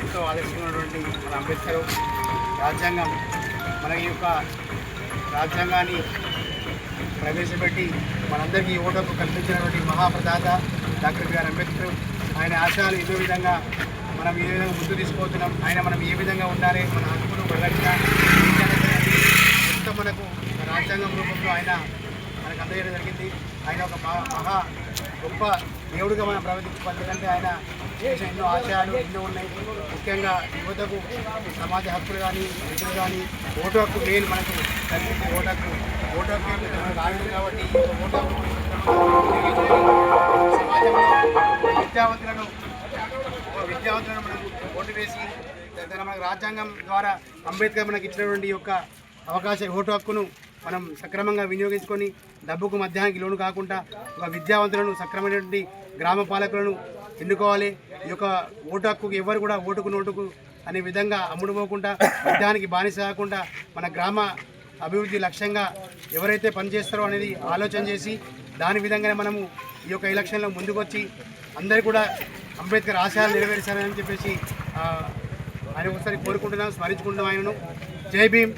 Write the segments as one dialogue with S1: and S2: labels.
S1: ఎంతో ఆలోచించినటువంటి మన అంబేద్కర్ రాజ్యాంగం మన యొక్క రాజ్యాంగాన్ని ప్రవేశపెట్టి మనందరికీ యువతకు కల్పించినటువంటి మహాప్రదాత డాక్టర్ బిఆర్ అంబేద్కర్. ఆయన ఆశయాలు ఇదే విధంగా మనం ఏ విధంగా ముందు తీసుకుపోతున్నాం ఆయన మనం ఏ విధంగా ఉండాలి మన హక్కులు మన మొత్తం మనకు రాజ్యాంగం రూపంలో ఆయన మనకు అందజేయడం జరిగింది. ఆయన ఒక మహా మహా గొప్ప దేవుడిగా మనం ప్రవర్తించుకోవాలి. ఎందుకంటే ఆయన చేసిన ఎన్నో ఆశయాలు ఎన్నో ఉన్నాయి. ముఖ్యంగా యువతకు సమాజ హక్కులు కానీ విద్యులు కానీ ఓటు హక్కు మెయిన్ మనకు కలిగింది. ఓటు హక్కు ఓటు హక్కు రాలేదు కాబట్టి ఓటు హక్కు సమాజంలో విద్యావంతులను విద్యావంతులను మనకు ఓటు వేసి తన మనకు రాజ్యాంగం ద్వారా అంబేద్కర్ మనకి ఇచ్చినటువంటి యొక్క అవకాశ ఓటు హక్కును మనం సక్రమంగా వినియోగించుకొని డబ్బుకు మధ్యాహ్నానికి లోను కాకుండా ఒక విద్యావంతులను సక్రమైనటువంటి గ్రామ పాలకులను ఎన్నుకోవాలి. ఈ యొక్క ఓటు హక్కుకు ఎవరు కూడా ఓటుకు నోటుకు అనే విధంగా అమ్ముడుపోకుండా మద్యానికి బానిస కాకుండా మన గ్రామ అభివృద్ధి లక్ష్యంగా ఎవరైతే పనిచేస్తారో అనేది ఆలోచన చేసి దాని విధంగానే మనము ఈ యొక్క ఎలక్షన్లో ముందుకొచ్చి అందరు కూడా అంబేద్కర్ ఆశయాలు నెరవేర్చారని చెప్పేసి ఆ, ఆయన ఒకసారి కోరుకుంటున్నాం స్మరించుకుంటున్నాం ఆయనను. జై భీమ్.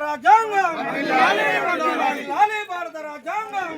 S2: రాజ్యాంగం. భారత రాజ్యాంగం.